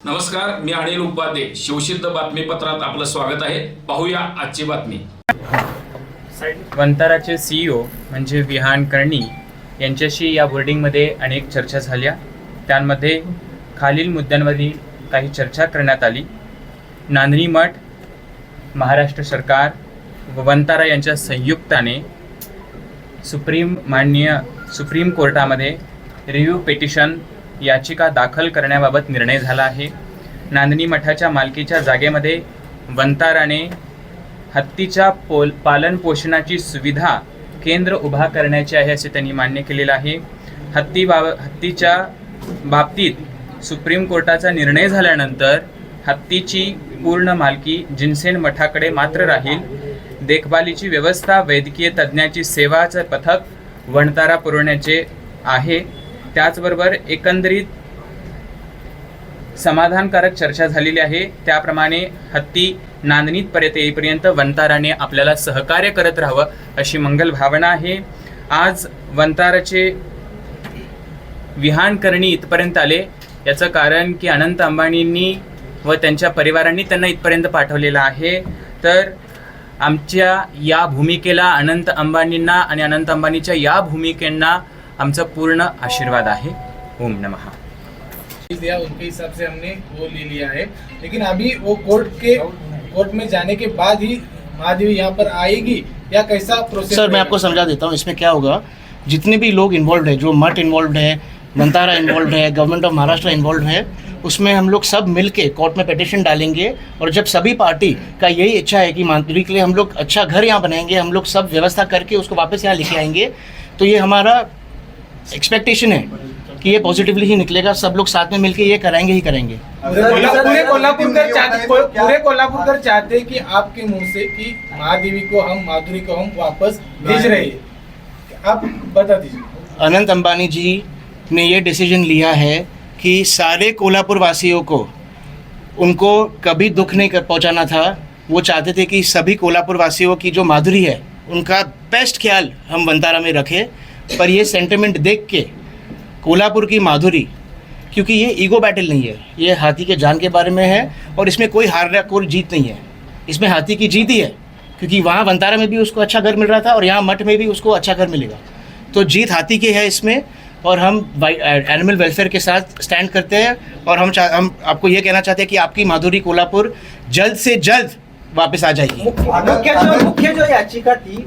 नमस्कार मी अनिल उपाध्ये. शिवसिद्ध बातमीपत्रात आपलं स्वागत आहे. पाहूया आजची बातमी. वंताराचे सीईओ म्हणजे विहान कर्णी यांच्याशी या बोर्डिंगमध्ये अनेक चर्चा झाल्या. त्यांमध्ये खालील मुद्द्यांवरील काही चर्चा करण्यात आली. नांदणी मठ महाराष्ट्र सरकार व वंतारा यांच्या संयुक्ताने सुप्रीम माननीय सुप्रीम कोर्टामध्ये रिव्ह्यू पेटिशन याचिका दाखल करण्याबाबत निर्णय झाला आहे. नांदणी मठाच्या मालकीच्या जागेमध्ये वंताराने हत्तीच्या पोल पालनपोषणाची सुविधा केंद्र उभा करण्याचे आहे असे त्यांनी मान्य केलेलं आहे. हत्ती बाब हत्तीच्या बाबतीत सुप्रीम कोर्टाचा निर्णय झाल्यानंतर हत्तीची पूर्ण मालकी जिन्सेन मठाकडे मात्र राहील. देखभालीची व्यवस्था वैद्यकीय तज्ज्ञाची सेवाचं पथक वणतारा पुरवण्याचे आहे. त्याचबरोबर एकंदरीत समाधानकारक चर्चा झालेली आहे. त्याप्रमाणे हत्ती नांदणीत पर्यंत येईपर्यंत वंताराने आपल्याला सहकार्य करत राहावं अशी मंगल भावना आहे. आज वंताराचे विहान करणी इथपर्यंत आले. याचं कारण की अनंत अंबानींनी व त्यांच्या परिवारांनी त्यांना इथपर्यंत पाठवलेलं आहे. तर आमच्या या भूमिकेला अनंत अंबानींना आणि अनंत अंबानीच्या या भूमिकेंना आमचा पूर्ण आशीर्वाद आहे. ओम नमः. चीज दिया उनके हिसाब से हमने वो ले लिया है। लेकिन अभी वो कोर्ट के कोर्ट में जाने के बाद ही महादेवी यहाँ पर आएगी। या कैसा प्रोसेस सर मैं आपको समझा देता हूँ इसमें क्या होगा? जितने भी लोग इन्वॉल्व है जो मठ इन्वॉल्व है मंतारा इन्वॉल्व है गवर्नमेंट ऑफ महाराष्ट्र इन्वॉल्व है उसमें हम लोग सब मिल के कोर्ट में पिटिशन डालेंगे और जब सभी पार्टी का यही इच्छा है कि माधुरी के लिए हम लोग अच्छा घर यहाँ बनाएँगे हम लोग सब व्यवस्था करके उसको वापस यहाँ लेके आएँगे तो ये हमारा एक्सपेक्टेशन है कि ये पॉजिटिवली ही निकलेगा सब लोग साथ में मिलके ये कराएँगे ही करेंगे पूरे कोल्हा- पूरे कोल्हापुरकर चाहते पूरे कोल्हापुरकर चाहते हैं कि आपके मुँह से कि महादेवी को हम माधुरी को हम वापस भेज रहे हैं। आप बता दीजिए। अनंत अंबानी जी ने ये डिसीज़न लिया है कि सारे कोल्हापुर वासियों को उनको कभी दुख नहीं कर पहुंचाना था। वो चाहते थे कि सभी कोल्हापुर वासियों की जो माधुरी है, उनका बेस्ट ख्याल हम वंतारा में रखें। पर ये सेंटिमेंट देख के कोल्हापुर की माधुरी, क्योंकि ये ईगो बैटल नहीं है। ये हाथी के जान के बारे में है और इसमें कोई हार कोई जीत नहीं है। इसमें हाथी की जीत ही है, क्योंकि वहाँ वंतारा में भी उसको अच्छा घर मिल रहा था और यहाँ मठ में भी उसको अच्छा घर मिलेगा। तो जीत हाथी की है इसमें और हम एनिमल वेलफेयर के साथ स्टैंड करते हैं और हम हम आपको ये कहना चाहते हैं कि आपकी माधुरी कोल्हापुर जल्द से जल्द वापस आ जाएगी। मुख्य जो याचिका थी